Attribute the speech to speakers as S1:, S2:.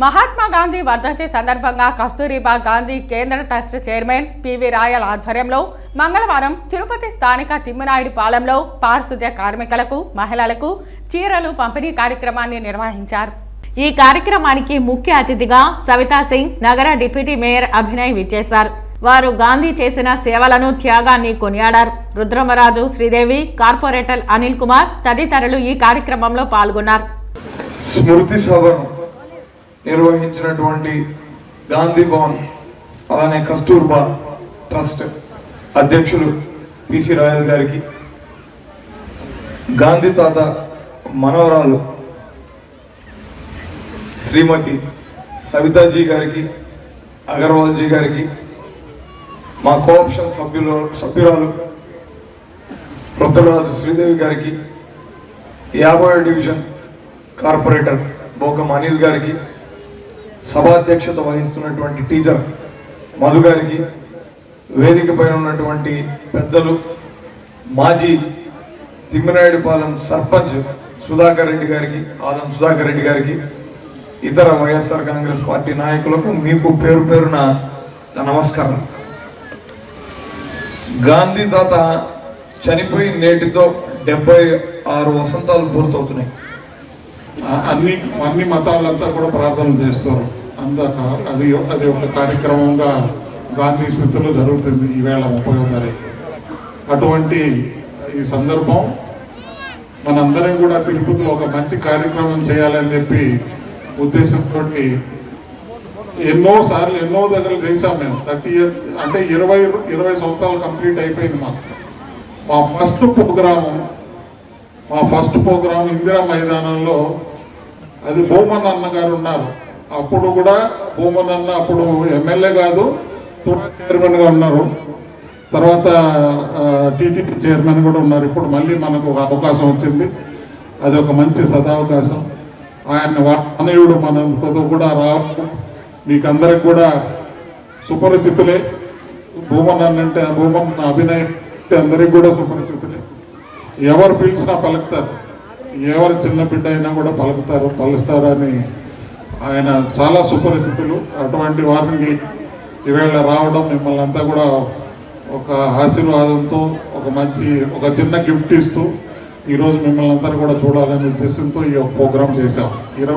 S1: మహాత్మా గాంధీ వర్ధంతి సందర్భంగా కస్తూరిబా గాంధీ కేంద్ర ట్రస్ట్ చైర్మన్ పివి రాయల్ ఆధ్వర్యంలో మంగళవారం తిరుపతి స్థానిక తిమ్మినాయుడు పాలెంలో పారిశుద్ధ్య కార్మికులకు మహిళలకు చీరలు పంపిణీ కార్యక్రమాన్ని నిర్వహించారు. ఈ కార్యక్రమానికి ముఖ్య అతిథిగా సవితా సింగ్ నగర డిప్యూటీ మేయర్ అభినయ్ విచ్చేశారు. వారు గాంధీ చేసిన సేవలను త్యాగాన్ని కొనియాడారు. రుద్రమరాజు శ్రీదేవి కార్పొరేటర్ అనిల్ కుమార్ తదితరులు ఈ కార్యక్రమంలో పాల్గొన్నారు.
S2: స్మృతి సభను నిర్వహించినటువంటి గాంధీ భవన్ అలానే కస్తూర్బా ట్రస్ట్ అధ్యక్షులు పిసి రాయల్ గారికి గాంధీ తాత మనవరాలు శ్రీమతి సవితాజీ గారికి అగర్వాల్జీ గారికి మా కోఆప్షన్ సభ్యులు సభ్యురాలు రుద్రరాజు శ్రీదేవి గారికి యాభై డివిజన్ కార్పొరేటర్ బోకం అనిల్ గారికి సభాధ్యక్షత వహిస్తున్నటువంటి టీచర్ మధు గారికి వేదిక పైన ఉన్నటువంటి పెద్దలు మాజీ తిమ్మినాయుడుపాలెం సర్పంచ్ సుధాకర్ రెడ్డి గారికి ఆదం సుధాకర్ రెడ్డి గారికి ఇతర వైఎస్ఆర్ కాంగ్రెస్ పార్టీ నాయకులకు మీకు పేరు పేరున నమస్కారం. గాంధీ తాత చనిపోయి నేటితో డెబ్బై ఆరు వసంతాలు పూర్తవుతున్నాయి.
S3: అన్ని అన్ని మతాలంతా కూడా ప్రార్థనలు చేస్తారు. అంత అది అది ఒక కార్యక్రమంగా గాంధీ స్మృతిలో జరుగుతుంది ఈవేళ ముప్పై తారీఖు. అటువంటి ఈ సందర్భం మనందరం కూడా తిరుపతిలో ఒక మంచి కార్యక్రమం చేయాలని చెప్పి ఉద్దేశంతో ఎన్నో సార్లు ఎన్నో దగ్గర చేశాం మేము. థర్టీ ఇయర్ అంటే ఇరవై ఇరవై సంవత్సరాలు కంప్లీట్ అయిపోయింది మాకు. మా ఫస్ట్ ప్రోగ్రాము మా ఫస్ట్ ప్రోగ్రాం ఇందిరా మైదానంలో అది భూమన్ అన్న గారు ఉన్నారు. అప్పుడు కూడా భూమన్ అన్న అప్పుడు ఎమ్మెల్యే కాదు తుడా చైర్మన్గా ఉన్నారు. తర్వాత టీటీపీ చైర్మన్ కూడా ఉన్నారు. ఇప్పుడు మళ్ళీ మనకు ఒక అవకాశం వచ్చింది. అది ఒక మంచి సదావకాశం. ఆయన వానయుడు మన కూడా రావు మీకు అందరికి కూడా సుపరిచితులే. భూమన్ అన్న అంటే భూమన్ అభినయం అందరికి కూడా సుపరిచితులే. ఎవరు పిలిచినా పలుకుతారు. ఎవరు చిన్న బిడ్డ అయినా కూడా పలుకుతారు పలుస్తారని ఆయన చాలా సుపరిచితులు. అటువంటి వారిని ఈవేళ రావడం మిమ్మల్ని అంతా కూడా ఒక ఆశీర్వాదంతో ఒక మంచి ఒక చిన్న గిఫ్ట్ ఇస్తూ ఈరోజు మిమ్మల్ని అంతా కూడా చూడాలనే ఉద్దేశంతో ఈ ప్రోగ్రాం చేశాం. ఇరవై